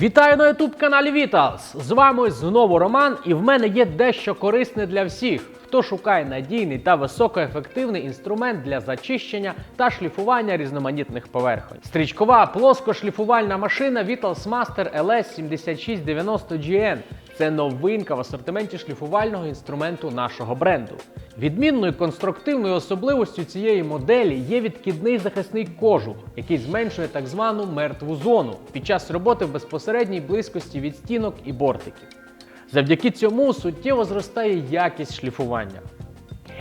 Вітаю на youtube каналі Vitals! З вами знову Роман, і в мене є дещо корисне для всіх, хто шукає надійний та високоефективний інструмент для зачищення та шліфування різноманітних поверхонь. Стрічкова плоскошліфувальна машина Vitals Master LS7690GN. Це новинка в асортименті шліфувального інструменту нашого бренду. Відмінною конструктивною особливостю цієї моделі є відкидний захисний кожух, який зменшує так звану мертву зону під час роботи в безпосередній близькості від стінок і бортиків. Завдяки цьому суттєво зростає якість шліфування.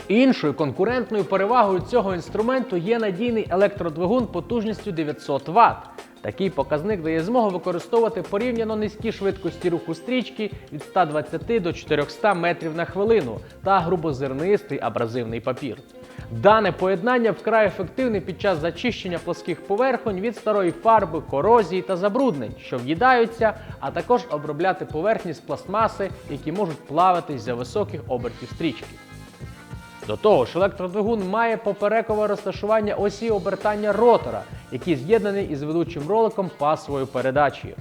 Іншою конкурентною перевагою цього інструменту є надійний електродвигун потужністю 900 Вт. Такий показник дає змогу використовувати порівняно низькі швидкості руху стрічки від 120 до 400 метрів на хвилину та грубозернистий абразивний папір. Дане поєднання вкрай ефективне під час зачищення плоских поверхонь від старої фарби, корозії та забруднень, що в'їдаються, а також обробляти поверхні з пластмаси, які можуть плаватись за високих обертів стрічки. До того ж, електродвигун має поперекове розташування осі обертання ротора, який з'єднаний із ведучим роликом пасовою передачею.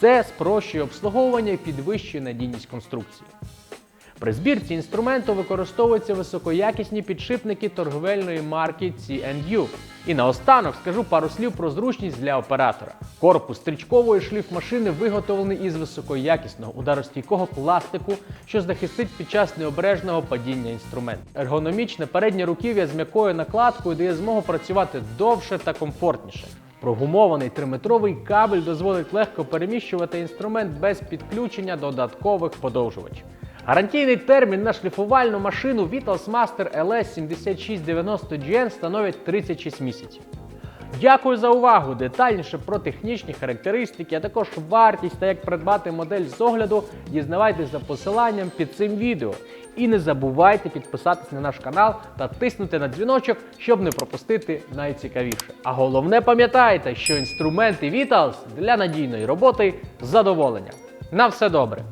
Це спрощує обслуговування і підвищує надійність конструкції. При збірці інструменту використовуються високоякісні підшипники торговельної марки C&U. І наостанок скажу пару слів про зручність для оператора. Корпус стрічкової шліфмашини виготовлений із високоякісного ударостійкого пластику, що захистить під час необережного падіння інструменту. Ергономічне переднє руків'я з м'якою накладкою дає змогу працювати довше та комфортніше. Прогумований триметровий кабель дозволить легко переміщувати інструмент без підключення додаткових подовжувачів. Гарантійний термін на шліфувальну машину Vitals Master LS7690GN становить 36 місяців. Дякую за увагу! Детальніше про технічні характеристики, а також вартість та як придбати модель з огляду, дізнавайтесь за посиланням під цим відео. І не забувайте підписатись на наш канал та тиснути на дзвіночок, щоб не пропустити найцікавіше. А головне пам'ятайте, що інструменти Vitals для надійної роботи задоволення. На все добре!